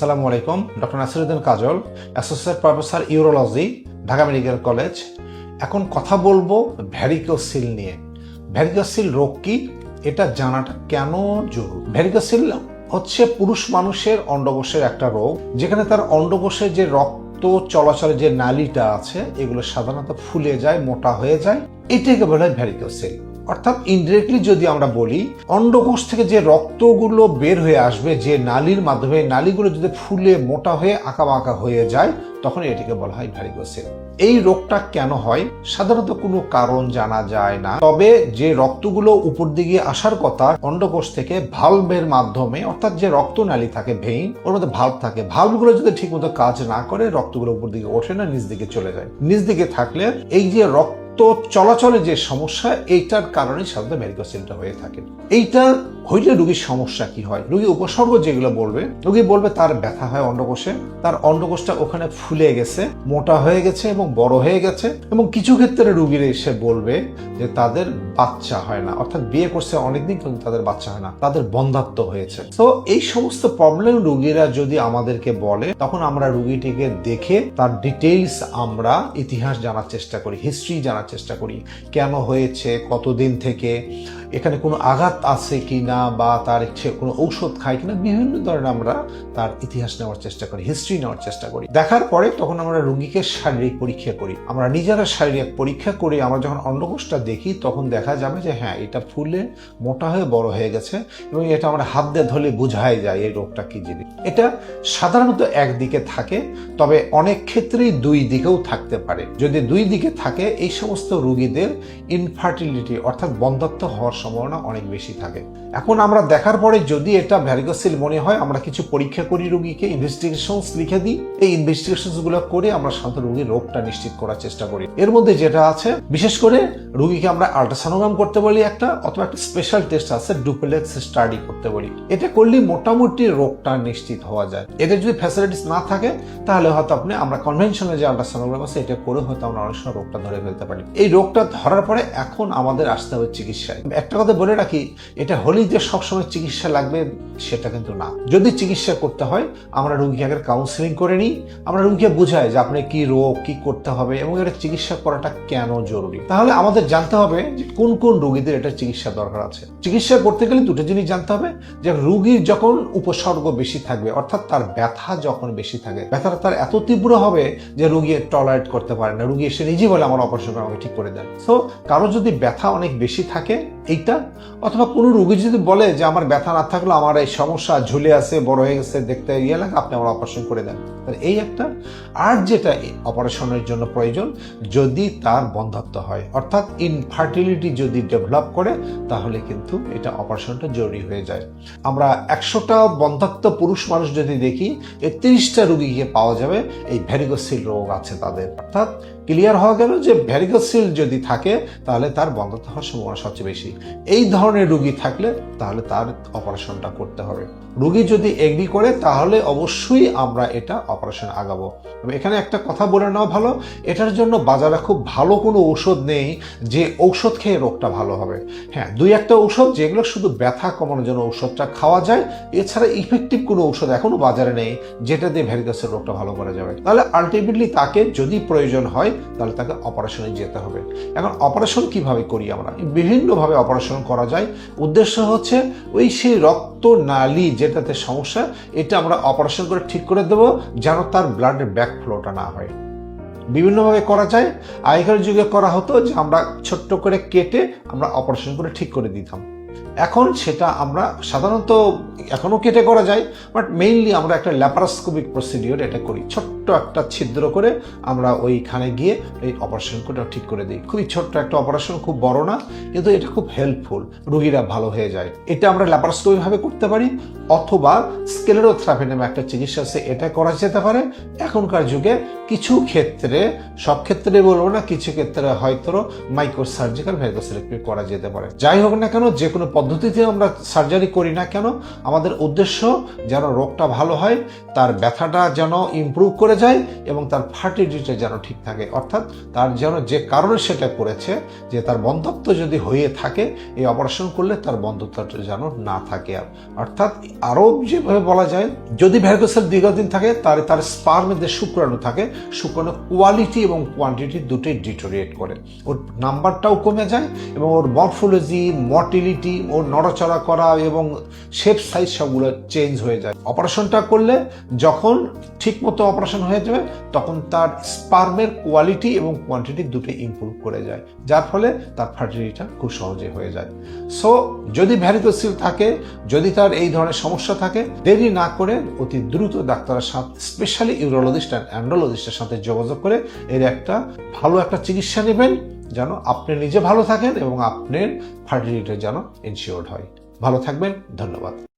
আসসালামু আলাইকুম, doctor Nasiruddin Kajal associate professor urology, Dhaka medical college. এখন কথা বলব ভ্যারিকোসিল নিয়ে। ভ্যারিকোসিল রোগ কি? এটা জানাটা কেন জরুরি? ভ্যারিকোসিল হচ্ছে পুরুষ মানুষের অন্ডকোষের একটা রোগ, যেখানে তার অন্ডকোষে যে রক্ত চলাচলের যে নালীটা আছে, এগুলো সাধারণত ফুলে যায়, মোটা হয়ে যায়। এটাকে বলা ভ্যারিকোসিল। অর্থাৎ ইনডিরেক্টলি যদি আমরা বলি, অন্ডকোষ থেকে যে রক্তগুলো বের হয়ে আসবে, যে নালীর মাধ্যমে, নালীগুলো যদি ফুলে মোটা হয়ে আঁকা বাঁকা হয়ে যায়, তখন এটিকে বলা হয় ভ্যারিগোসিল এই রোগটা কেন হয়? সাধারণত কোনো কারণ জানা যায় না। তবে যে রক্তগুলো উপর দিকে আসার কথা, অন্ডকোষ থেকে ভালভের মাধ্যমে, অর্থাৎ যে রক্তনালী থাকে ভেইন ওর মধ্যে ভাল্ব থাকে ভাল্বগুলো যদি ঠিকমতো কাজ না করে, রক্তগুলো উপর দিকে ওঠে না নিজ দিকে চলে যায়। নিচ দিকে থাকলে এই যে রক্ত তো চলাচলের যে সমস্যা, এইটার কারণে সাধারণত ভ্যারিকোসিলটা হয়ে থাকে এইটা হইলে রুগীর সমস্যা কি হয়? রুগী উপসর্গ যেগুলো বলবে, রুগী বলবে তার ব্যথা হয় অন্ডকোষে, তার অন্ডকোষটা ওখানে ফুলে গেছে, মোটা হয়ে গেছে এবং বড় হয়ে গেছে এবং কিছু ক্ষেত্রে রুগীর এসে বলবে যে তাদের বাচ্চা হয় না। অর্থাৎ বিয়ে করছে অনেকদিন কিন্তু তাদের বাচ্চা হয় না, তাদের বন্ধাত্ম হয়েছে। তো এই সমস্ত প্রবলেম রুগীরা যদি আমাদেরকে বলে, তখন আমরা রুগীটিকে দেখে তার ডিটেইলস আমরা ইতিহাস জানার চেষ্টা করি হিস্ট্রি জানার চেষ্টা করি। কেন হয়েছে? কতদিন থেকে? এখানে কোনো আঘাত আছে কি না বা তার সে কোনো ঔষধ খায় কিনা, বিভিন্ন ধরনের আমরা তার ইতিহাস নেওয়ার চেষ্টা করি হিস্ট্রি নেওয়ার চেষ্টা করি। দেখার পরে তখন আমরা রুগীকে শারীরিক পরীক্ষা করি। আমরা নিজেরা শারীরিক পরীক্ষা করে আমরা যখন অন্ডকোষটা দেখি, তখন দেখা যাবে যে হ্যাঁ এটা ফুলে মোটা হয়ে বড় হয়ে গেছে এবং এটা আমরা হাত দিয়ে ধরলে বোঝাই যায় এই রোগটা কি জিনিস। এটা সাধারণত একদিকে থাকে, তবে অনেক ক্ষেত্রেই দুই দিকেও থাকতে পারে। যদি দুই দিকে থাকে, এই সমস্ত রুগীদের ইনফার্টিলিটি অর্থাৎ বন্ধাত্ম হওয়ার সম্ভাবনা অনেক বেশি থাকে। এখন আমরা দেখার পরে যদি এটা ভ্যারিগোসিল মনে হয়, আমরা কিছু পরীক্ষা করি রুগীকে ইনভেস্টিগেশনস লিখে দিই। এই ইনভেস্টিগেশনসগুলো করে আমরা সাধারণত রুগীর রোগটা নিশ্চিত করার চেষ্টা করি। এর মধ্যে যেটা আছে, বিশেষ করে রুগীকে আমরা আল্ট্রাসানোগ্রাম করতে বলি একটা, অথবা একটা স্পেশাল টেস্ট আছে ডুপ্লেক্স স্টাডি করতে বলি। এটা করলে মোটামুটি রোগটা নিশ্চিত হওয়া যায়। এদের যদি ফ্যাসিলিটিস না থাকে, তাহলে হয়তো আপনি, আমরা কনভেনশনাল যে আল্ট্রাসানোগ্রাম আছে, এটা করে হয়তো আমরা অনেক সময় রোগটা ধরে ফেলতে পারি। এই রোগটা ধরার পরে এখন আমাদের আসতে হবে চিকিৎসায়। একটা কথা বলে রাখি, এটা হলেই যে সবসময় চিকিৎসা লাগবে সেটা কিন্তু না। যদি চিকিৎসা করতে হয়, আমরা রুগীকে আগে কাউন্সিলিং করে নিই, আমরা রুগীকে বুঝাই যে আপনি কি রোগ, কি করতে হবে এবং এটা চিকিৎসা করাটা কেন জরুরি। তাহলে আমাদের জানতে হবে যে কোন কোন রোগীদের এটা চিকিৎসা দরকার আছে। চিকিৎসা করতে গেলে দুটো জিনিস জানতে হবে, যে রুগীর যখন উপসর্গ বেশি থাকবে, অর্থাৎ তার ব্যথা যখন বেশি থাকে, ব্যথাটা তার এত তীব্র হবে যে রুগী টলারেট করতে পারে না, রুগী এসে নিজেই বলে, আমার অপারেশন আমাকে ঠিক করে দেন। তো কারও যদি ব্যথা অনেক বেশি থাকে এইটা? অথবা কোনো রুগী যদি বলে যে আমার ব্যথা না থাকলেও আমার এই সমস্যা ঝুলে আছে, বড় হয়ে গেছে, দেখতে ইয়ে লাগে, আপনি আমার অপারেশন করে দেন। তাহলে এই একটা, আর যেটা অপারেশনের জন্য প্রয়োজন, যদি তার বন্ধাত্ম হয়, অর্থাৎ ইনফার্টিলিটি যদি ডেভেলপ করে, তাহলে কিন্তু এটা অপারেশনটা জরুরি হয়ে যায়। আমরা একশোটা বন্ধাত্ম পুরুষ মানুষ যদি দেখি তিরিশটা রুগীকে পাওয়া যাবে, এই ভ্যারিগোসিল রোগ আছে তাদের। অর্থাৎ ক্লিয়ার হওয়া গেল যে ভ্যারিগোসিল যদি থাকে, তাহলে তার বন্ধ হওয়ার সম্ভাবনা সবচেয়ে বেশি। এই ধরনের রুগী থাকলে, তাহলে তার অপারেশনটা করতে হবে। রুগী যদি এগ্রি করে, তাহলে অবশ্যই আমরা এটা অপারেশন আগাবো। তবে এখানে একটা কথা বলে নেওয়া ভালো, এটার জন্য বাজারে খুব ভালো কোনো ঔষধ নেই যে ঔষধ খেয়ে রোগটা ভালো হবে। হ্যাঁ দুই একটা ঔষধ, যেগুলো শুধু ব্যথা কমানোর জন্য ঔষধটা খাওয়া যায়, এছাড়া ইফেক্টিভ কোনো ঔষধ এখনও বাজারে নেই যেটা দিয়ে ভ্যারিগাসের রোগটা ভালো করা যাবে। তাহলে আলটিমেটলি তাকে যদি প্রয়োজন হয়, তাহলে তাকে অপারেশনে যেতে হবে। এখন অপারেশন কীভাবে করি আমরা? বিভিন্নভাবে অপারেশন করা যায়। উদ্দেশ্য হচ্ছে ওই সেই রক্ত নালী যেটাতে সমস্যা, এটা আমরা অপারেশন করে ঠিক করে দেবো, যেন তার ব্লাডের ব্যাক ফ্লোটা না হয়। বিভিন্নভাবে করা যায়। আগেকার যুগে করা হতো যে আমরা ছোট্ট করে কেটে আমরা অপারেশন করে ঠিক করে দিতাম। এখন সেটা আমরা সাধারণত এখনও কেটে করা যায় বাট মেইনলি আমরা একটা ল্যাপারোস্কোপিক প্রসিডিওর এটা করি। ছোট্ট একটা ছিদ্র করে আমরা ওইখানে গিয়ে এই অপারেশন করে ঠিক করে দিই। খুবই ছোট্ট একটা অপারেশন খুব বড় না, কিন্তু এটা খুব হেল্পফুল রুগীরা ভালো হয়ে যায়। এটা আমরা ল্যাপারোস্কোপি ভাবে করতে পারি, অথবা স্কেলেরোথেরাপি নামে একটা চিকিৎসা আছে, এটা করা যেতে পারে। এখনকার যুগে কিছু ক্ষেত্রে, সব ক্ষেত্রে বলব না, কিছু ক্ষেত্রে হয়তো মাইক্রো সার্জিক্যাল ভ্যাগোসেলেক্টমি করা যেতে পারে। যাই হোক না কেন যে কোনো পদ্ধতি পদ্ধতিতে আমরা সার্জারি করি না কেন? আমাদের উদ্দেশ্য যেন রোগটা ভালো হয়, তার ব্যথাটা যেন ইমপ্রুভ করে যায় এবং তার ফার্টিলিটিটা যেন ঠিক থাকে। অর্থাৎ তার যেন যে কারণে সেটা করেছে যে তার বন্ধত্ব যদি হয়ে থাকে, এই অপারেশন করলে তার বন্ধত্বটা যেন না থাকে। আর অর্থাৎ আরও যেভাবে বলা যায়, যদি ভ্যারকোসেল দীর্ঘদিন থাকে তার তার স্পার্মের যে শুক্রাণু থাকে, শুক্রাণু কোয়ালিটি এবং কোয়ান্টিটি দুটোই ডিটোরিয়েট করে। ওর নাম্বারটাও কমে যায় এবং ওর মরফোলজি মর্টিলিটি ওর নড়াচড়া করা এবং শেপ সাইজ সবগুলো চেঞ্জ হয়ে যায়। অপারেশনটা করলে যখন ঠিকমতো অপারেশন হয়ে যাবে, তখন তার স্পার্মের কোয়ালিটি এবং কোয়ান্টিটি দুটোই ইমপ্রুভ করে যায়। যার ফলে তার ফার্টিলিটিটা খুব সহজে হয়ে যায়। সো যদি ভ্যারিকোসিল থাকে, যদি তার এই ধরনের সমস্যা থাকে, দেরি না করে অতি দ্রুত ডাক্তারের সাথে স্পেশালি ইউরোলজিস্ট অ্যান্ড অ্যান্ডোলজিস্টের সাথে যোগাযোগ করে এর একটা ভালো একটা চিকিৎসা নেবেন। যেন আপনি নিজে ভালো থাকেন এবং আপনার ফার্টিলিটি যেন ইনশিওর্ড হয়। ভালো থাকবেন ধন্যবাদ।